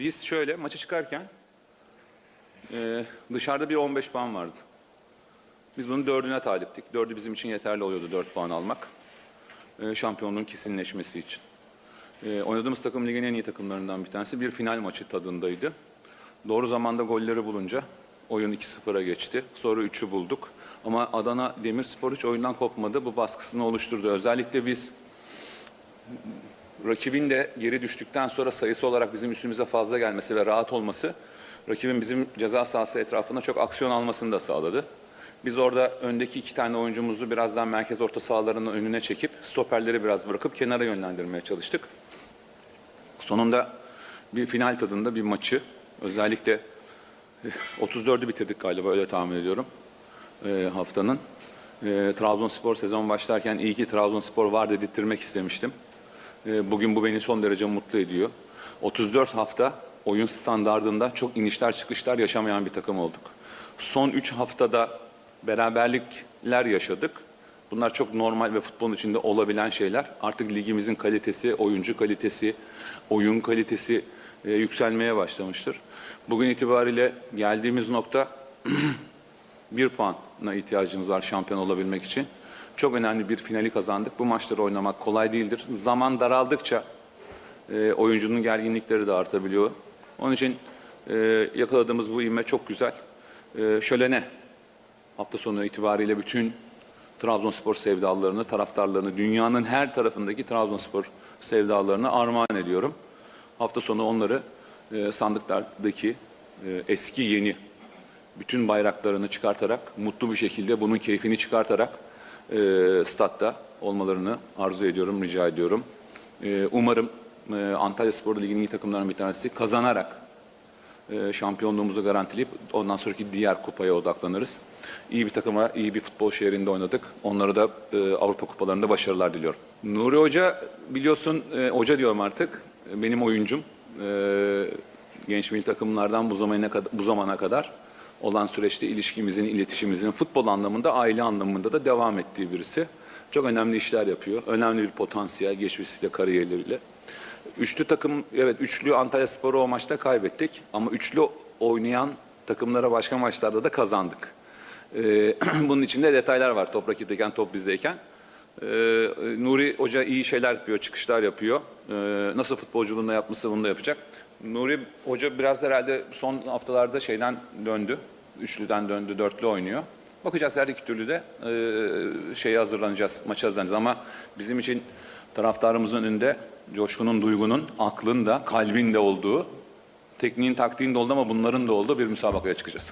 Biz şöyle maça çıkarken e, dışarıda bir 15 puan vardı. Biz bunun dördüne taliptik. Dördü bizim için yeterli oluyordu 4 puan almak. E, şampiyonluğun kesinleşmesi için. E, oynadığımız takım ligin en iyi takımlarından bir tanesi. Bir final maçı tadındaydı. Doğru zamanda golleri bulunca oyun 2-0'a geçti. Sonra 3'ü bulduk. Ama Adana Demirspor hiç oyundan kopmadı. Bu baskısını oluşturdu. Özellikle biz rakibin de geri düştükten sonra sayısı olarak bizim üstümüze fazla gelmesi ve rahat olması rakibin bizim ceza sahası etrafında çok aksiyon almasını da sağladı. Biz orada öndeki iki tane oyuncumuzu birazdan merkez orta sahalarının önüne çekip stoperleri biraz bırakıp kenara yönlendirmeye çalıştık. Sonunda bir final tadında bir maçı özellikle eh, 34'ü bitirdik galiba öyle tahmin ediyorum eh, haftanın. Eh, Trabzonspor sezon başlarken iyi ki Trabzonspor var dedirttirmek istemiştim. E, Bugün bu beni son derece mutlu ediyor. 34 hafta oyun standardında çok inişler çıkışlar yaşamayan bir takım olduk. Son 3 haftada beraberlikler yaşadık. Bunlar çok normal ve futbolun içinde olabilen şeyler. Artık ligimizin kalitesi, oyuncu kalitesi, oyun kalitesi e, yükselmeye başlamıştır. Bugün itibariyle geldiğimiz nokta bir puana ihtiyacımız var şampiyon olabilmek için. Çok önemli bir finali kazandık. Bu maçları oynamak kolay değildir. Zaman daraldıkça e, oyuncunun gerginlikleri de artabiliyor. Onun için e, yakaladığımız bu ivme çok güzel. E, şölene hafta sonu itibariyle bütün Trabzonspor sevdalarını, taraftarlarını, dünyanın her tarafındaki Trabzonspor sevdalarını armağan ediyorum. Hafta sonu onları e, sandıklardaki e, eski yeni bütün bayraklarını çıkartarak, mutlu bir şekilde bunun keyfini çıkartarak e, statta olmalarını arzu ediyorum, rica ediyorum. E, umarım e, Antalya Spor Ligi'nin iyi takımlarından bir tanesi kazanarak e, şampiyonluğumuzu garantileyip ondan sonraki diğer kupaya odaklanırız. İyi bir takıma, iyi bir futbol şehrinde oynadık. Onlara da e, Avrupa kupalarında başarılar diliyorum. Nuri Hoca biliyorsun, e, hoca diyorum artık, benim oyuncum. E, genç milli takımlardan bu zamana kadar, bu zamana kadar olan süreçte ilişkimizin, iletişimimizin futbol anlamında, aile anlamında da devam ettiği birisi. Çok önemli işler yapıyor. Önemli bir potansiyel geçmişiyle, kariyerleriyle. Üçlü takım, evet üçlü Antalya Spor'u o maçta kaybettik. Ama üçlü oynayan takımlara başka maçlarda da kazandık. Ee, bunun içinde detaylar var top rakipteyken, top bizdeyken. Ee, Nuri Hoca iyi şeyler yapıyor, çıkışlar yapıyor. Ee, nasıl futbolculuğunda yapması bunu da yapacak. Nuri Hoca biraz herhalde son haftalarda şeyden döndü. Üçlüden döndü, dörtlü oynuyor. Bakacağız her iki türlü de e, şeye hazırlanacağız, maça hazırlanacağız. Ama bizim için taraftarımızın önünde coşkunun, duygunun, aklın da, kalbin de olduğu, tekniğin, taktiğin de olduğu ama bunların da olduğu bir müsabakaya çıkacağız.